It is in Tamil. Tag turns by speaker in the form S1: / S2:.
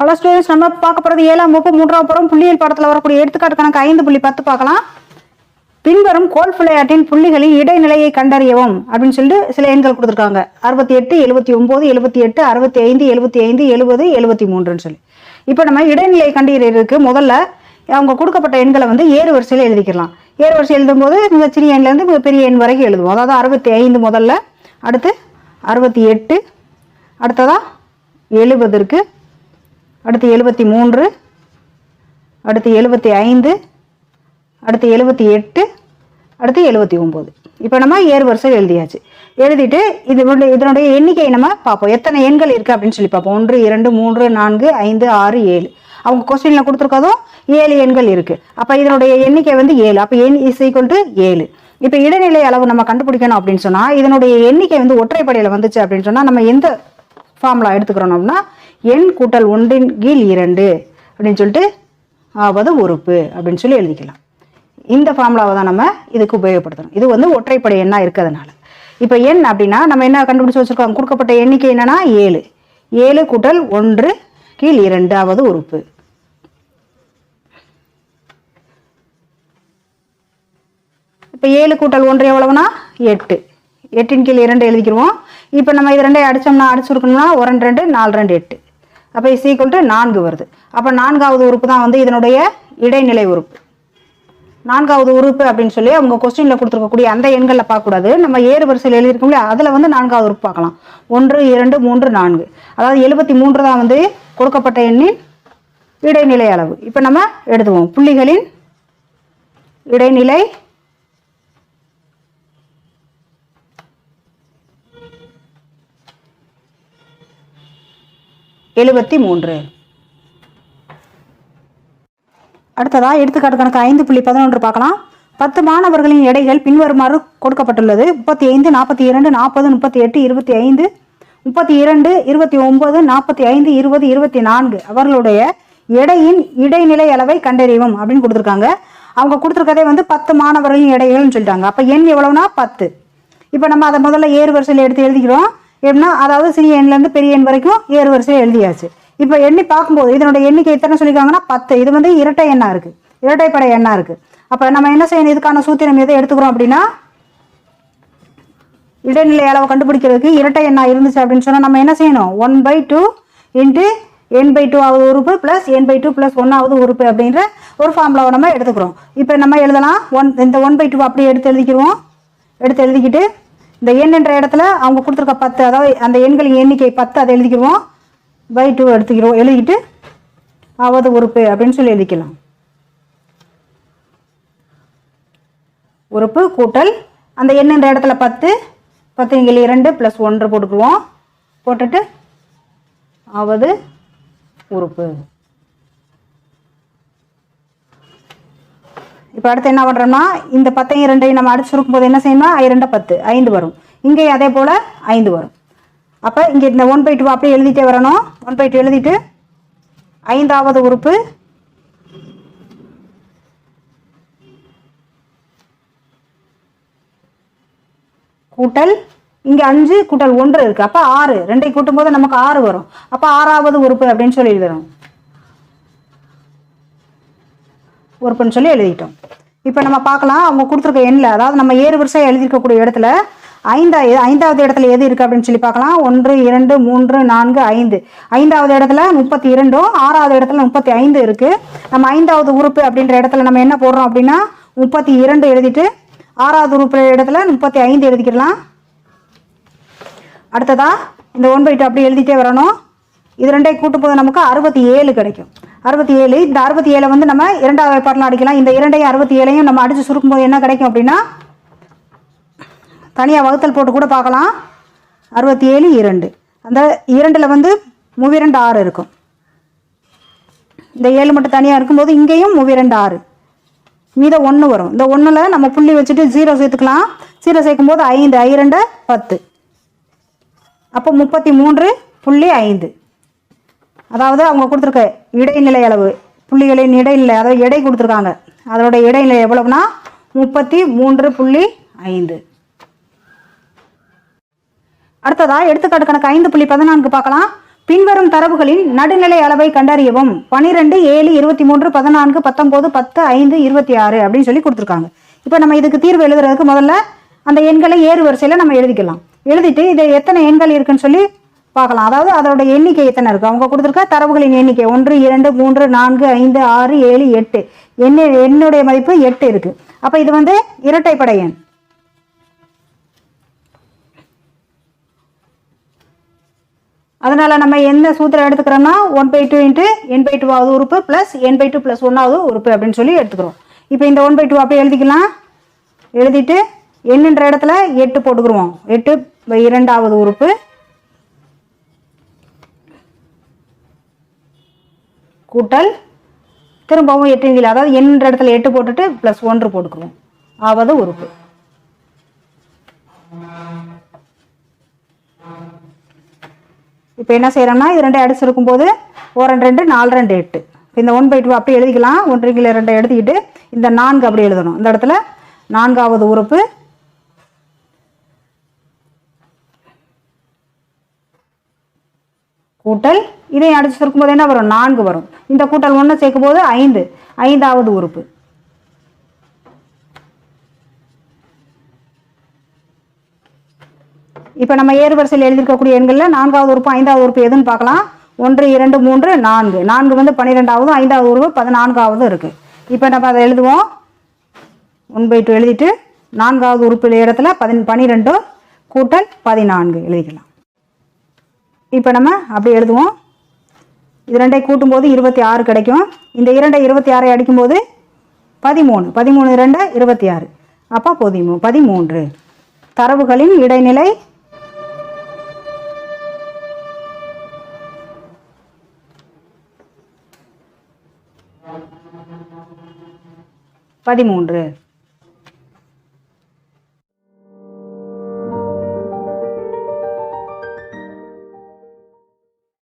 S1: ஹலோ ஸ்டூடெண்ட்ஸ் நம்ம பார்க்க போகிறது ஏழாம் வகுப்பு மூன்றாம் புறம் புள்ளியியல் படத்தில் வரக்கூடிய எடுத்துக்காட்டு கணக்கு ஐந்து புள்ளி பத்து பார்க்கலாம். பின்வரும் கோல் விளையாட்டின் புள்ளிகளின் இடைநிலையை கண்டறியவும் அப்படின்னு சொல்லிட்டு சில எண்கள் கொடுத்துருக்காங்க. அறுபத்தி எட்டு எழுபத்தி ஒம்பது எழுபத்தி எட்டு அறுபத்தி ஐந்து எழுபத்தி ஐந்து எழுபது எழுபத்தி மூன்றுன்னு சொல்லி. இப்போ நம்ம இடைநிலை கண்டறியறதுக்கு முதல்ல அவங்க கொடுக்கப்பட்ட எண்களை வந்து ஏறு வரிசையில் எழுதிக்கலாம். ஏறு வரிசை எழுதும்போது மிக சிறிய எண்லேருந்து மிக பெரிய எண் வரைக்கும் எழுதுவோம். அதாவது அறுபத்தி ஐந்து முதல்ல அடுத்து அறுபத்தி எட்டு அடுத்ததாக எழுபது இருக்குது அடுத்து எழுபத்தி மூன்று அடுத்து எழுபத்தி ஐந்து அடுத்து எழுபத்தி எட்டு அடுத்து எழுபத்தி ஒம்பது. இப்போ நம்ம ஏறு வரிசையில் எழுதியாச்சு. எழுதிட்டு இது இதனுடைய எண்ணிக்கையை நம்ம பார்ப்போம். எத்தனை எண்கள் இருக்குது அப்படின்னு சொல்லி பார்ப்போம். ஒன்று இரண்டு மூன்று நான்கு ஐந்து ஆறு ஏழு. அவங்க கொஸ்டினில் கொடுத்துருக்கதும் ஏழு எண்கள் இருக்குது அப்போ இதனுடைய எண்ணிக்கை வந்து ஏழு. அப்போ எண் இஸ் ஈக்குவல் டு ஏழு. இப்போ இடைநிலை அளவு நம்ம கண்டுபிடிக்கணும் அப்படின்னு சொன்னால் இதனுடைய எண்ணிக்கை வந்து ஒற்றைப்படையில் வந்துச்சு அப்படின்னு சொன்னால் நம்ம எந்த ஃபார்முலா எடுத்துக்கிறோம் அப்படின்னா எண் கூட்டல் ஒன்றின் கீழ் இரண்டு அப்படின்னு சொல்லிட்டு ஆவது உறுப்பு அப்படின்னு சொல்லி எழுதிக்கலாம். இந்த ஃபார்முலாவை தான் நம்ம இதுக்கு உபயோகப்படுத்தணும். இது வந்து ஒற்றைப்படை எண்ணாக இருக்கிறதுனால. இப்போ எண் அப்படின்னா நம்ம என்ன கண்டுபிடிச்சி வச்சுருக்கோம்? கொடுக்கப்பட்ட எண்ணிக்கை என்னன்னா ஏழு. ஏழு கூட்டல் ஒன்று கீழ் இரண்டாவது உறுப்பு. இப்போ ஏழு கூட்டல் ஒன்று எவ்வளவுனா? எட்டு. எட்டின் கீழ் இரண்டு எழுதிக்கிருவோம் இப்போ நம்ம இது ரெண்டையும் அடிச்சோம்னா அடிச்சுருக்கணும்னா ஒரு ரெண்டு ரெண்டு நாலு ரெண்டு எட்டு. அப்போ இஸ் ஈக்குவல் டு நான்கு வருது. அப்போ நான்காவது உறுப்பு தான் வந்து இதனுடைய இடைநிலை உறுப்பு. நான்காவது உறுப்பு அப்படின்னு சொல்லி அவங்க கொஸ்டினில் கொடுத்துருக்கக்கூடிய அந்த எண்களில் பார்க்கக்கூடாது. நம்ம ஏறு வரிசையில் எழுதியிருக்கோம்ல இல்லையா? அதில் வந்து நான்காவது உறுப்பு பார்க்கலாம். ஒன்று இரண்டு மூன்று நான்கு. அதாவது எழுபத்தி மூன்று தான் வந்து கொடுக்கப்பட்ட எண்ணின் இடைநிலை அளவு. இப்போ நம்ம எழுதுவோம். புள்ளிகளின் இடைநிலை எழுபத்தி மூன்று. அடுத்ததா எடுத்துக்காட்டு கணக்கு ஐந்து புள்ளி பதினொன்று பார்க்கலாம். பத்து மாணவர்களின் எடைகள் பின்வருமாறு கொடுக்கப்பட்டுள்ளது. முப்பத்தி ஐந்து நாற்பத்தி இரண்டு நாற்பது முப்பத்தி எட்டு இருபத்தி ஐந்து முப்பத்தி இரண்டு இருபத்தி ஒன்பது நாற்பத்தி ஐந்து இருபது இருபத்தி நான்கு. அவர்களுடைய எடையின் இடைநிலை அளவை கண்டறியவும் அப்படின்னு கொடுத்துருக்காங்க. அவங்க கொடுத்துருக்கதே வந்து பத்து மாணவர்களின் எடைகள்னு சொல்லிட்டாங்க. அப்போ எண் எவ்வளோனா பத்து. இப்போ நம்ம அதை முதல்ல ஏறு வரிசையில் எடுத்து எழுதிக்கிறோம். எப்படின்னா அதாவது சிறிய எண்லேருந்து பெரிய எண் வரைக்கும் ஏறு வரிசையில் எழுதியாச்சு. இப்போ எண்ணி பார்க்கும்போது இதனோட எண்ணிக்கை எத்தனை சொல்லியிருக்காங்கன்னா பத்து. இது வந்து இரட்டை எண்ணாக இருக்குது இரட்டைப்படை எண்ணாக இருக்குது அப்போ நம்ம என்ன செய்யணும்? இதுக்கான சூத்திரம் எதை எடுத்துக்கிறோம் அப்படின்னா இடைநிலை அளவை கண்டுபிடிக்கிறதுக்கு இரட்டை எண்ணா இருந்துச்சு அப்படின்னு சொன்னால் நம்ம என்ன செய்யணும்? One by two into n by two ஆவது உறுப்பு plus n by two plus ஒன்னாவது உறுப்பு அப்படின்ற ஒரு ஃபார்முலாவை நம்ம எடுத்துக்கிறோம். இப்போ நம்ம எழுதலாம் ஒன் இந்த ஒன் பை டூ அப்படியே எடுத்து எழுதிக்கிடுவோம். எடுத்து எழுதிக்கிட்டு இந்த எண் என்ற இடத்துல அவங்க கொடுத்துருக்க பத்து அதாவது அந்த எண்களின் எண்ணிக்கை பத்து அதை எழுதிக்கிடுவோம். பை டூ எடுத்துக்கிறோம். எழுதிக்கிட்டு ஆவது உறுப்பு அப்படின்னு சொல்லி எழுதிக்கலாம். உறுப்பு கூட்டல். அந்த எண் என்ற இடத்துல பத்து பத்து இங்கே இரண்டு ப்ளஸ் ஒன்று போட்டுக்குவோம் போட்டுட்டு ஆவது உறுப்பு. இப்போ அடுத்து என்ன பண்ணுறோம்னா இந்த பத்தையும் இரண்டையும் நம்ம அடிச்சுருக்கும் போது என்ன செய்யணும்னா இரண்டை பத்து ஐந்து வரும். இங்கேயும் அதே போல் ஐந்து வரும். அப்போ இங்கே இந்த ஒன் பை டூ அப்படியே எழுதிட்டே வரணும். ஒன் பை டூ எழுதிட்டு ஐந்தாவது உறுப்பு கூட்டல் இங்கே அஞ்சு கூட்டல் ஒன்று இருக்குது அப்போ ஆறு ரெண்டை கூட்டும் போது நமக்கு ஆறு வரும். அப்போ ஆறாவது உறுப்பு அப்படின்னு சொல்லி எழுதணும். உறுப்புன்னு சொல்லி எழுதிட்டோம். இப்போ நம்ம பார்க்கலாம் அவங்க கொடுத்துருக்க எண்ணில் அதாவது நம்ம ஏறு வருஷம் எழுதியிருக்கக்கூடிய இடத்துல ஐந்தா ஐந்தாவது இடத்துல எது இருக்குது அப்படின்னு சொல்லி பார்க்கலாம். ஒன்று இரண்டு மூன்று நான்கு ஐந்து. ஐந்தாவது இடத்துல முப்பத்தி இரண்டும் ஆறாவது இடத்துல முப்பத்தி ஐந்து இருக்குது நம்ம ஐந்தாவது உறுப்பு அப்படின்ற இடத்துல நம்ம என்ன போடுறோம் அப்படின்னா முப்பத்தி இரண்டு எழுதிட்டு ஆறாவது உறுப்பு இடத்துல முப்பத்தி ஐந்து எழுதிக்கிடலாம். அடுத்ததா இந்த ஒன் பை டூ அப்படி எழுதிட்டே வரணும். இது ரெண்டே கூட்டும் போது நமக்கு அறுபத்தி ஏழு கிடைக்கும். அறுபத்தி ஏழு இந்த அறுபத்தி ஏழை வந்து நம்ம இரண்டாவது வேப்பாட்டில் அடிக்கலாம். இந்த இரண்டையும் அறுபத்தி ஏழையும் நம்ம அடித்து சுருக்கும்போது என்ன கிடைக்கும் அப்படின்னா தனியாக வகுத்தல் போட்டு கூட பார்க்கலாம். அறுபத்தி ஏழு இரண்டு. அந்த இரண்டில் வந்து மூவிரண்டு ஆறு இருக்கும். இந்த ஏழு மட்டும் தனியாக இருக்கும்போது இங்கேயும் மூவிரண்டு ஆறு. மீதம் ஒன்று வரும். இந்த ஒன்றில் நம்ம புள்ளி வச்சுட்டு ஜீரோ சேர்த்துக்கலாம். ஜீரோ சேர்க்கும்போது ஐந்து ஐரெண்டு பத்து. அப்போ முப்பத்தி மூன்று புள்ளி ஐந்து. அதாவது அவங்க கொடுத்துருக்க இடைநிலை அளவு புள்ளிகளின் இடைநிலை அதாவது எடை கொடுத்துருக்காங்க. அதோட இடைநிலை எவ்வளவுனா முப்பத்தி மூன்று புள்ளி ஐந்து. அடுத்ததா எடுத்துக்காட்டு கணக்கு ஐந்து புள்ளி பதினான்கு பார்க்கலாம். பின்வரும் தரவுகளின் நடுநிலை அளவை கண்டறியவும். பனிரெண்டு ஏழு இருபத்தி மூன்று பதினான்கு பத்தொன்பது பத்து ஐந்து இருபத்தி ஆறு அப்படின்னு சொல்லி கொடுத்துருக்காங்க. இப்போ நம்ம இதுக்கு தீர்வு எழுதுறதுக்கு முதல்ல அந்த எண்களை ஏறு வரிசையில் நம்ம எழுதிக்கலாம். எழுதிட்டு இது எத்தனை எண்கள் இருக்குன்னு சொல்லி பார்க்கலாம். அதாவது அதோட எண்ணிக்கை எத்தனை இருக்குது அவங்க கொடுத்துருக்க தரவுகளின் எண்ணிக்கை ஒன்று இரண்டு மூன்று நான்கு ஐந்து ஆறு ஏழு எட்டு. என்ன எண்ணுடைய மதிப்பு எட்டு இருக்கு. அப்போ இது வந்து இரட்டைப்படை எண். அதனால நம்ம எந்த சூத்திரம் எடுத்துக்கிறோம்னா one by two into n by டூவாவது உறுப்பு plus n by two plus ஒன்றாவது உறுப்பு அப்படின்னு சொல்லி எடுத்துக்கிறோம். இப்போ இந்த ஒன் பை டூ அப்படியே எழுதிக்கலாம். எழுதிட்டு என்னன்ற இடத்துல எட்டு போட்டுக்கிருவோம். எட்டு இரண்டாவது உறுப்பு. கூட்டல் திரும்பவும் எட்டு கீழே அதாவது என்ற இடத்துல எட்டு போட்டுட்டு ப்ளஸ் ஒன்று போட்டுக்கணும் ஆவது உறுப்பு. இப்போ என்ன செய்கிறோம்னா இது ரெண்டு அடிச்சு இருக்கும்போது ஒரு ரெண்டு ரெண்டு நாலு ரெண்டு எட்டு. இப்போ இந்த ஒன் பை டூ அப்படியே எழுதிக்கலாம். ஒன்று கீழே ரெண்டை எழுதிக்கிட்டு இந்த நான்கு அப்படி எழுதணும். இந்த இடத்துல நான்காவது உறுப்பு. கூட்டல் இதை அடித்து சுருக்கும்போது என்ன வரும்? நான்கு வரும். இந்த கூட்டல் ஒன்று சேர்க்கும் போது ஐந்து. ஐந்தாவது உறுப்பு. இப்போ நம்ம ஏறுவரிசையில் எழுதியிருக்கக்கூடிய எண்களில் நான்காவது உறுப்பு ஐந்தாவது உறுப்பு எதுன்னு பார்க்கலாம். ஒன்று இரண்டு மூன்று நான்கு. நான்கு வந்து பன்னிரெண்டாவதும் ஐந்தாவது உறுப்பு பதினான்காவதும் இருக்குது இப்போ நம்ம அதை எழுதுவோம். ஒன் பை டூ எழுதிட்டு நான்காவது உறுப்பு இடத்துல பதின் பன்னிரெண்டு கூட்டல் பதினான்கு எழுதிக்கலாம். இப்போ நம்ம அப்படி எழுதுவோம். இது ரெண்டை கூட்டும்போது இருபத்தி ஆறு கிடைக்கும். இந்த இரண்டை இருபத்தி ஆறை அடிக்கும்போது பதிமூணு. பதிமூணு இரண்டை இருபத்தி ஆறு. அப்போ பதிமூ பதிமூன்று. தரவுகளின் இடைநிலை பதிமூன்று.